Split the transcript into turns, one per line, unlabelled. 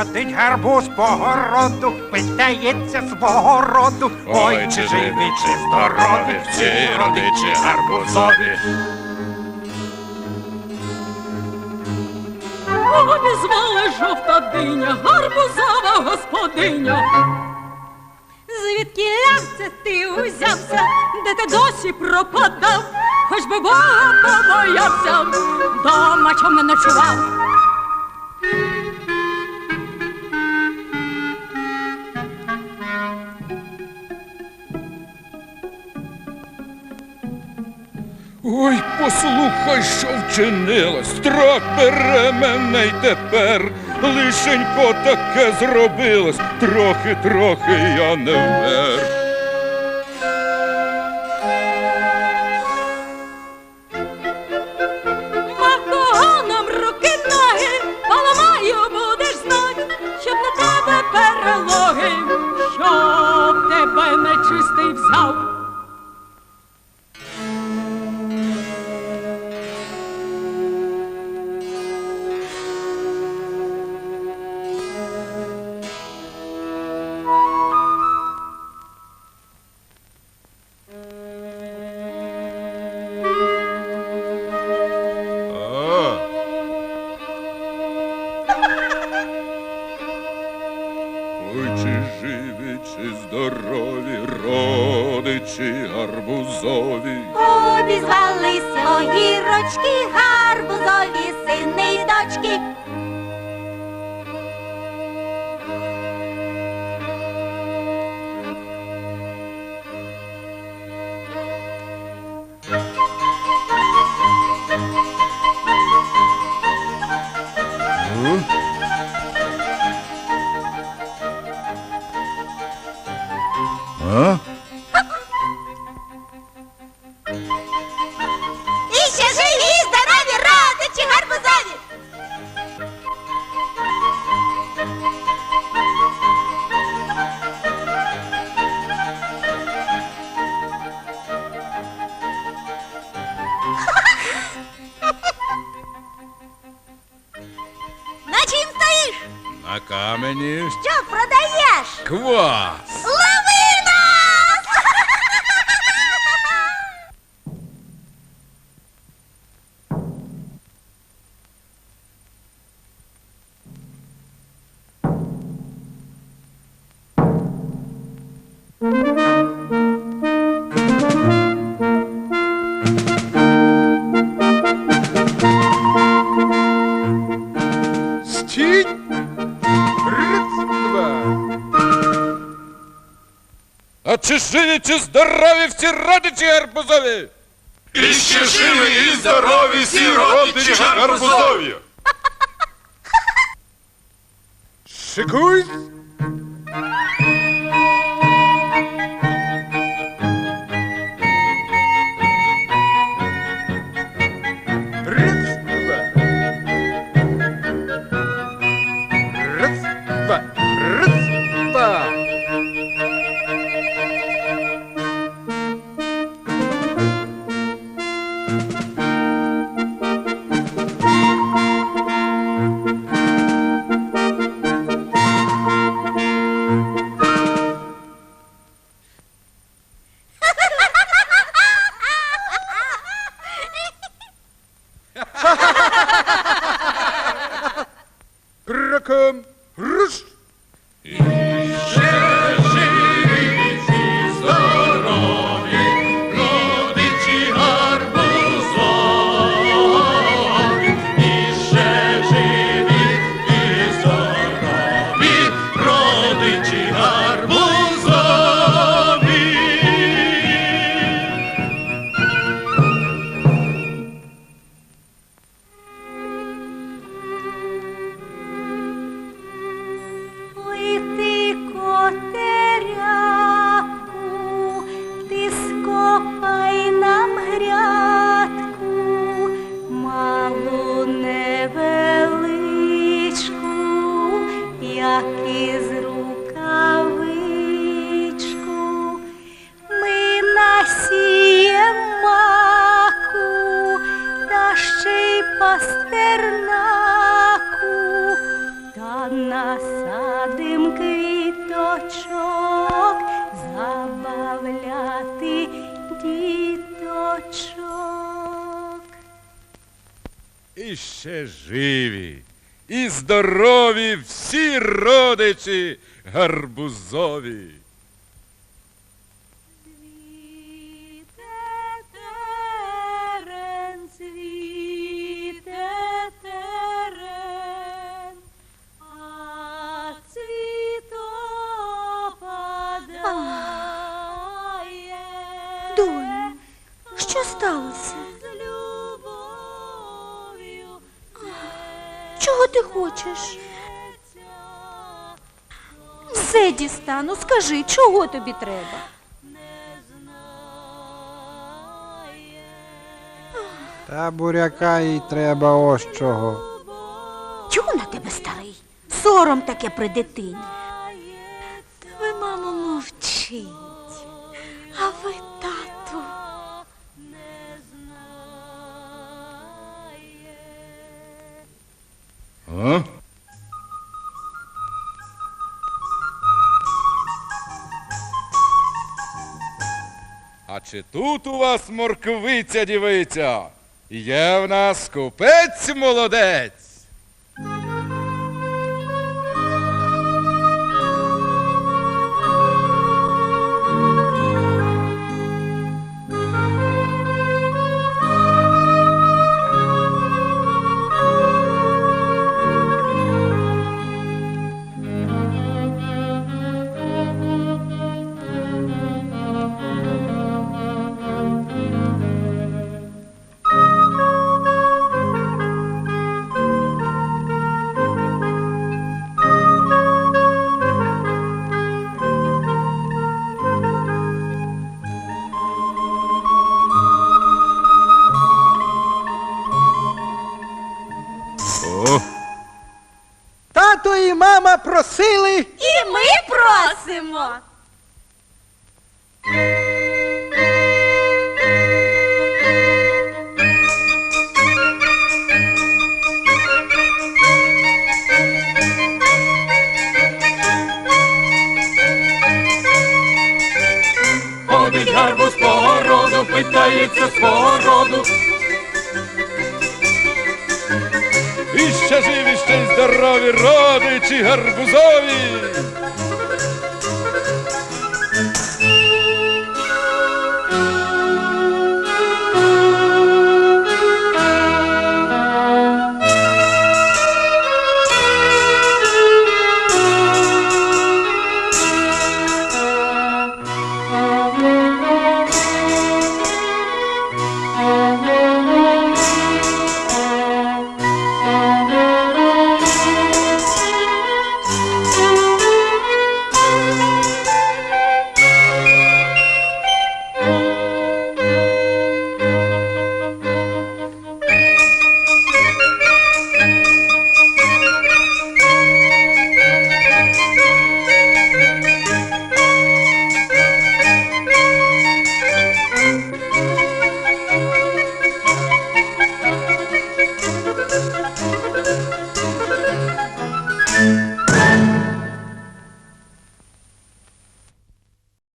Ходить гарбуз по городу, питається свого роду. Ой, чи живі, чи здорові, всі родичі гарбузові.
Обізвали жовта диня, гарбузова господиня. Звідки це ти узявся, де ти досі пропадав, хоч би Бога побоявся, дома чом не ночував.
Ой, послухай, що вчинила, страх бере мене й тепер. Лишенько таке зробилось, трохи, трохи я не вмер. Родичі гарбузові.
Обізвалися огірочки, гарбузові сини й дочки. стоїш?
На камені
Що продаєш?
квас.
Лови нас!
Стій! А чи живі, чи здорові всі родичі гарбузові?
І ще живі, і здорові всі родичі гарбузові.
Шикуй! Heerlijke rust. із рукавичку ми насіємо маку та ще й пастернаку, та насадим квіточок
забавляти діточок.
І ще живі і здорові всі родичі гарбузові.
Доню, що сталося? Чого ти хочеш? Все дістану, скажи, чого тобі треба?
Та буряка їй треба ось чого.
Чого на тебе старий? Сором таке при дитині. Та ви, мамо, мовчіть. А ви,
А? А чи тут у вас морквиця дівиця? Є в нас купець молодець.
Мама просили.
І ми просимо.
Здорові родичі гарбузові.